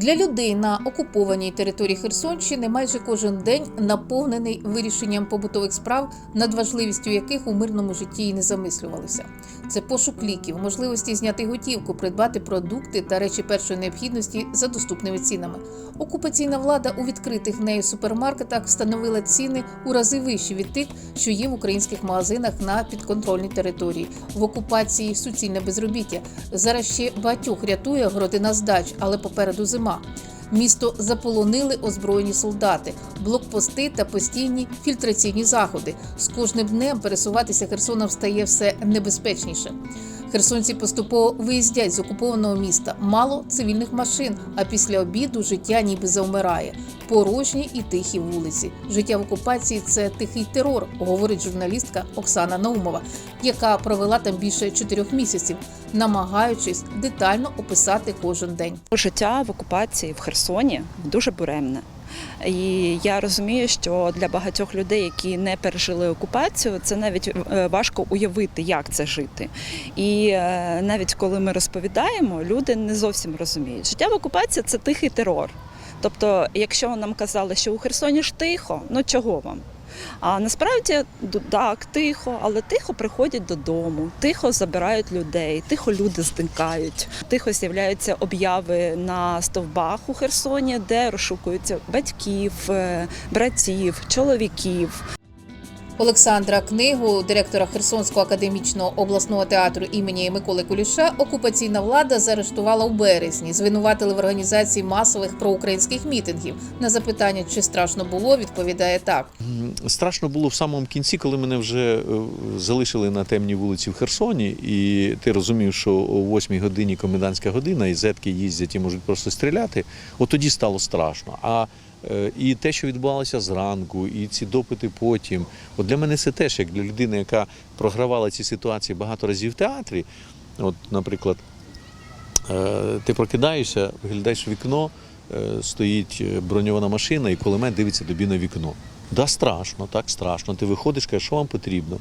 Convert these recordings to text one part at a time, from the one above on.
Для людей на окупованій території Херсонщини майже кожен день наповнений вирішенням побутових справ, над важливістю яких у мирному житті і не замислювалися. Це пошук ліків, можливості зняти готівку, придбати продукти та речі першої необхідності за доступними цінами. Окупаційна влада у відкритих нею супермаркетах встановила ціни у рази вищі від тих, що є в українських магазинах на підконтрольній території. В окупації суцільне безробіття. Зараз ще багатьох рятує городина здач, але попереду зима. Місто заполонили озброєні солдати, блокпости та постійні фільтраційні заходи. З кожним днем пересуватися Херсоном стає все небезпечніше. Херсонці поступово виїздять з окупованого міста. Мало цивільних машин, а після обіду життя ніби завмирає. Порожні і тихі вулиці. Життя в окупації це тихий терор, говорить журналістка Оксана Наумова, яка провела там більше чотирьох місяців, намагаючись детально описати кожен день. Життя в окупації в Херсоні дуже буремне. І я розумію, що для багатьох людей, які не пережили окупацію, це навіть е, важко уявити, як це жити. І е, навіть коли ми розповідаємо, люди не зовсім розуміють. Життя в окупації це тихий терор. Тобто, якщо нам казали, що у Херсоні ж тихо, ну чого вам? А насправді так, тихо, але тихо приходять додому, тихо забирають людей, тихо люди зникають, тихо з'являються обяви на стовбах у Херсоні, де розшукуються батьків, е, братів, чоловіків. Олександра Книгу, директора Херсонського академічного обласного театру імені Миколи Куліша, окупаційна влада заарештувала у березні. Звинуватили в організації масових проукраїнських мітингів. На запитання, чи страшно було, відповідає так. Страшно було в самому кінці, коли мене вже е, залишили на темній вулиці в Херсоні, і ти розумів, що о 8 годині комендантська година, і зетки їздять і можуть просто стріляти. От тоді стало страшно. А і те, що відбувалося зранку, і ці допити потім. От для мене це теж як для людини, яка програвала ці ситуації багато разів в театрі. От, наприклад, е, ти прокидаєшся, виглядаєш вікно, е, стоїть е, броньована машина, і кулемет дивиться тобі на вікно. Да, страшно, так страшно. Ти виходиш, кажеш, що вам потрібно?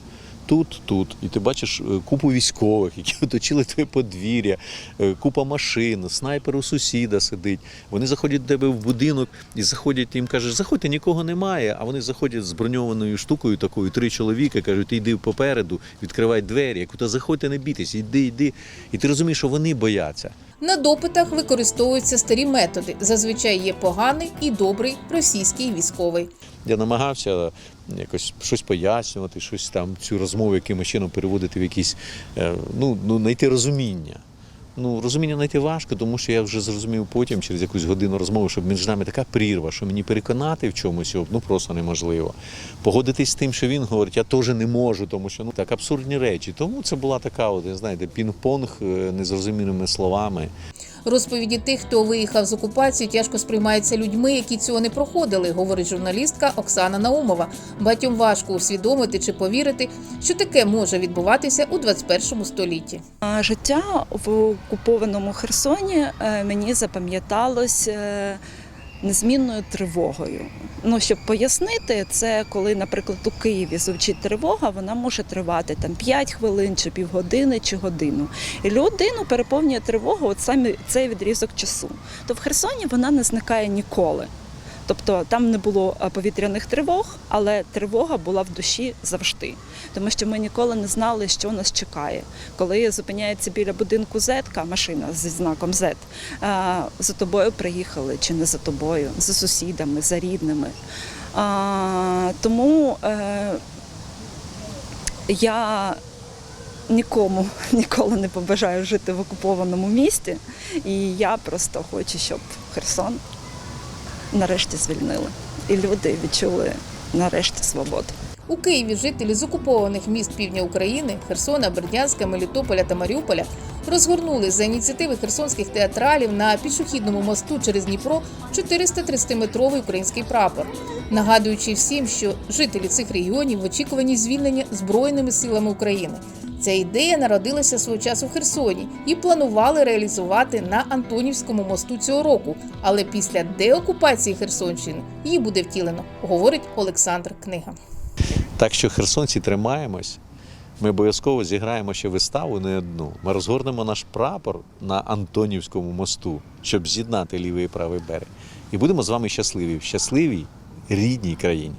Тут, тут. І ти бачиш е, купу військових, які оточили твоє подвір'я, е, купа машин, снайпер у сусіда сидить. Вони заходять до тебе в будинок і заходять, ти їм кажеш, заходьте, нікого немає. А вони заходять з броньованою штукою, такою, три чоловіка, кажуть, йди попереду, відкривай двері. «Та заходьте, не бійтесь, йди, йди. І ти розумієш, що вони бояться. На допитах використовуються старі методи. Зазвичай є поганий і добрий російський військовий. Я намагався якось щось пояснювати, щось там цю розмову якимось чином переводити в якісь е, ну, ну знайти розуміння. Ну, розуміння знайти важко, тому що я вже зрозумів потім, через якусь годину розмови, що між нами така прірва, що мені переконати в чомусь його ну просто неможливо. Погодитись з тим, що він говорить, я теж не можу, тому що ну так абсурдні речі. Тому це була така, от, знаєте, пінг-понг е, незрозумілими словами. Розповіді тих, хто виїхав з окупації, тяжко сприймаються людьми, які цього не проходили, говорить журналістка Оксана Наумова. Батьом важко усвідомити чи повірити, що таке може відбуватися у 21 столітті. Життя в окупованому Херсоні е, мені запам'яталось е, незмінною тривогою. Ну, щоб пояснити, це коли, наприклад, у Києві звучить тривога, вона може тривати там 5 хвилин, чи півгодини, чи годину. І людину переповнює тривога от саме цей відрізок часу. То в Херсоні вона не зникає ніколи. Тобто там не було е, повітряних тривог, але тривога була в душі завжди, тому що ми ніколи не знали, що нас чекає. Коли зупиняється біля будинку зетка, машина зі знаком Z, е, за тобою приїхали чи не за тобою, за сусідами, за рідними. Тому е, я нікому ніколи не побажаю жити в окупованому місті, і я просто хочу, щоб Херсон нарешті звільнили. І люди відчули нарешті свободу. У Києві жителі з окупованих міст півдня України Херсона, Бердянська, Мелітополя та Маріуполя розгорнули за ініціативи херсонських театралів на пішохідному мосту через Дніпро 430-метровий український прапор, нагадуючи всім, що жителі цих регіонів в очікуванні звільнення збройними силами України. Ця ідея народилася свого часу в Херсоні і планували реалізувати на Антонівському мосту цього року. Але після деокупації Херсонщини її буде втілено, говорить Олександр Книга. Так що херсонці тримаємось. Ми обов'язково зіграємо ще виставу не одну. Ми розгорнемо наш прапор на Антонівському мосту, щоб з'єднати лівий і правий берег. І будемо з вами щасливі в щасливій рідній країні.